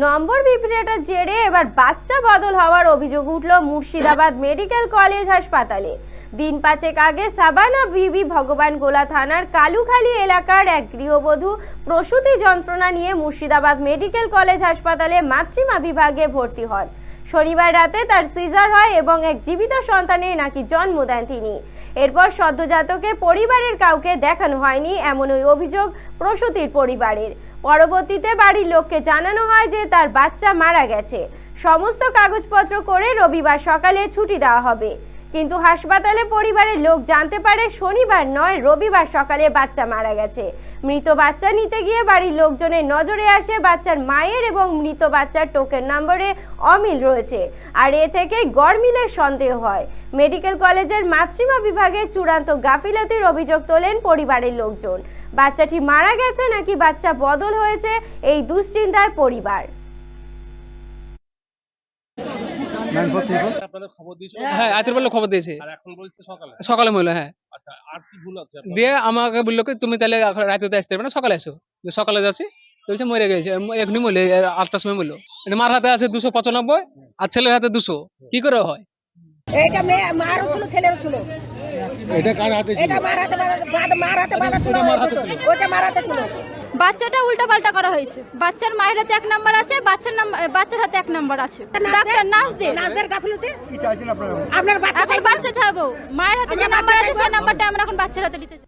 নম্বর বিভ্রাটের জেরে এবার বাচ্চা বদল হওয়ার অভিযোগ উঠল মুর্শিদাবাদ মেডিকেল কলেজ হাসপাতালে। দিন পাঁচেক আগে সাবানা বিবি ভগবান গোলা থানার কালুখালী এলাকার এক গৃহবধূ প্রসূতি যন্ত্রণা নিয়ে মুর্শিদাবাদ মেডিকেল কলেজ হাসপাতালে মাতৃমা বিভাগে ভর্তি হন। শনিবার রাতে তার সিজার হয় এবং এক জীবিত সন্তানের নাকি জন্ম দেন তিনি। এরপর সদ্যজাতকে পরিবারের কাউকে দেখানো হয়নি এমন ওই অভিযোগ প্রসূতির পরিবারের। পরবর্তীতে বাড়ির লোককে জানানো হয় যে তার বাচ্চা মারা গেছে। সমস্ত কাগজপত্র করে রবিবার সকালে ছুটি দেওয়া হবে। কিন্তু হাসপাতালে পরিবারের লোক জানতে পারে শনিবার নয়, রবিবার সকালে বাচ্চা মারা গেছে। মৃত বাচ্চা নিতে গিয়ে বাড়ির লোকজনের নজরে আসে বাচ্চার মায়ের এবং মৃত বাচ্চার টোকেন নম্বরে অমিল রয়েছে। আর এ থেকে গড়মিলের সন্দেহ হয়। মেডিকেল কলেজের মাতৃমা বিভাগে চূড়ান্ত গাফিলতির অভিযোগ তোলেন পরিবারের লোকজন। বাচ্চাটি মারা গেছে নাকি বাচ্চা বদল হয়েছে এই দুশ্চিন্তায় পরিবার। খবর হ্যাঁ রাতের বেলা খবর দিয়েছে। আর সকালে? সকালে বলল হ্যাঁ। আচ্ছা আর কি ভুল আছে আপনাদের? দিয়ে আমাকে বলল কি তুমি তাহলে রাতে আসতে পারবে না সকালে এসো। দিয়ে সকালে যাচ্ছি বলছে মরে গেছে। এখনই আটটার সময় বলল। মার হাতে আছে দুশো পঁচানব্বই আর ছেলের হাতে দুশো। কি করে হয়? এইটা মেয়ে মারও ছিল ছেলেরও ছিল এটা কার হাতে ছিল? এটা মার হাতে মার হাতে বাঁধা ছিল ওইটা মার হাতে ছিল? বাচ্চাটা উল্টা পাল্টা করা হয়েছে। বাচ্চার মায়ের হাতে এক নাম্বার আছে বাচ্চার নাম বাচ্চার হাতে এক নাম্বার আছে। ডাক্তার নার্স দে। নাচদের আপনারা? আপনার বাচ্চা এখন বাচ্চা চাবো। মায়ের হাতে যে নাম্বার আছে সেই নাম্বারটা আমরা এখন বাচ্চার হাতে নিতে চাই।